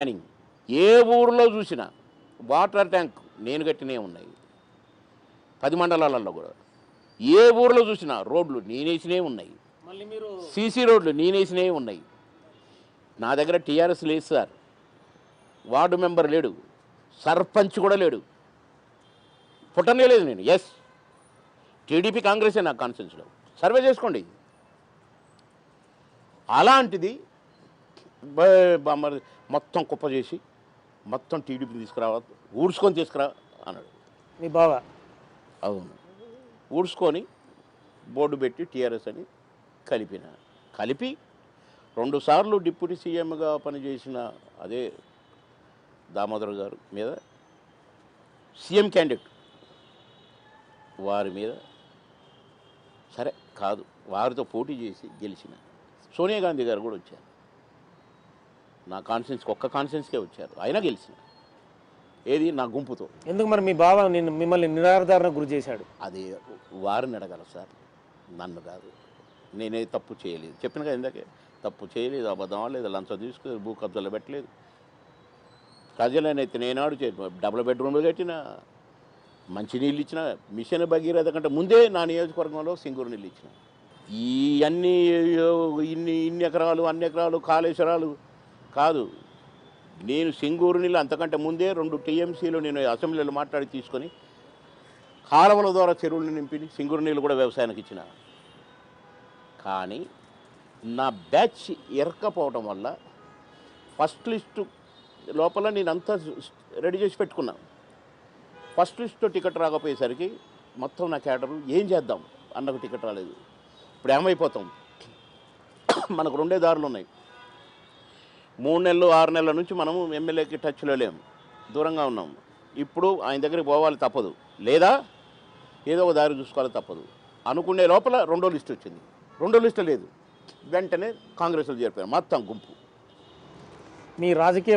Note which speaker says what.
Speaker 1: Planning ఏ ఊరిలో చూసినా water tank నేను కట్టినే ఉన్నాయి. పది మండలాలలో కూడా. ఏ ఊరిలో చూసినా రోడ్లు నేనేసినే ఉన్నాయి. సీసీ రోడ్లు నేనేసినే ఉన్నాయి. నా దగ్గర టీఆర్ఎస్ లేదు సార్. వార్డు మెంబర్ లేడు. సర్పంచ్ కూడా లేడు. పుట్టనే లేదు నేను. ఎస్ టీడీపీ కాంగ్రెసే నా కాన్ఫరెన్స్లో సర్వే చేసుకోండి. అలాంటిది మరి మొత్తం కుప్ప చేసి మొత్తం టీడీపీని తీసుకురావ ఊడ్చుకొని తీసుకురా అన్నాడు.
Speaker 2: మీ బావ?
Speaker 1: అవును. ఊడ్చుకొని బోర్డు పెట్టి టీఆర్ఎస్ అని కలిపిన. కలిపి రెండుసార్లు డిప్యూటీ సీఎంగా పనిచేసిన అదే దామోదర్ గారు మీద సీఎం క్యాండిడేట్ వారి మీద సరే కాదు వారితో పోటీ చేసి గెలిచిన. సోనియా గాంధీ గారు కూడా వచ్చారు. నా కాన్ఫరెన్స్కి ఒక్క కాన్ఫరెన్స్కే వచ్చారు. అయినా గెలిచిన. ఏది? నా గుంపుతో.
Speaker 2: ఎందుకు మరి మీ బావ నిన్ను మిమ్మల్ని నిరాధారణ గురి చేశాడు?
Speaker 1: అది వారిని అడగాల సార్. నన్ను కాదు. నేనే తప్పు చేయలేదు. చెప్పిన కదా ఇందాకే. తప్పు చేయలేదు అబద్ధం లేదు లంచం తీసుకోలేదు భూ కబ్జాలు పెట్టలేదు. ప్రజలనైతే నేనాడు చే డబుల్ బెడ్రూమ్లు కట్టిన మంచినీళ్ళు ఇచ్చిన మిషన్ భగీరథ కంటే ముందే నా నియోజకవర్గంలో సింగూరు నీళ్ళు ఇచ్చిన. ఈ అన్ని ఇన్ని ఇన్ని ఎకరాలు అన్ని ఎకరాలు కాళేశ్వరాలు కాదు. నేను సింగూరు నీళ్ళు అంతకంటే ముందే రెండు టీఎంసీలు నేను అసెంబ్లీలో మాట్లాడి తీసుకొని కాలువల ద్వారా చెరువులు నింపి సింగూరు నీళ్ళు కూడా వ్యవసాయానికి ఇచ్చిన. కానీ నా బ్యాచ్ ఎరకపోవడం వల్ల ఫస్ట్ లిస్టు లోపల నేను అంతా రెడీ చేసి పెట్టుకున్నా. ఫస్ట్ లిస్ట్ టికెట్ రాకపోయేసరికి మొత్తం నా క్యాడరు ఏం చేద్దాం? అన్నకు టికెట్ రాలేదు. ఇప్పుడు ఏమైపోతాం? మనకు రెండే దారులు ఉన్నాయి మూడు నెలలు ఆరు నెలల నుంచి మనము ఎమ్మెల్యేకి టచ్లో లేము. దూరంగా ఉన్నాం ఇప్పుడు ఆయన దగ్గరికి పోవాలి తప్పదు. లేదా ఏదో ఒక దారి చూసుకోవాలి తప్పదు. అనుకునే లోపల రెండో లిస్ట్ వచ్చింది. రెండో లిస్ట్ లేదు. వెంటనే కాంగ్రెస్లో చేరిపోయారు. మొత్తం గుంపు.
Speaker 2: మీ రాజకీయ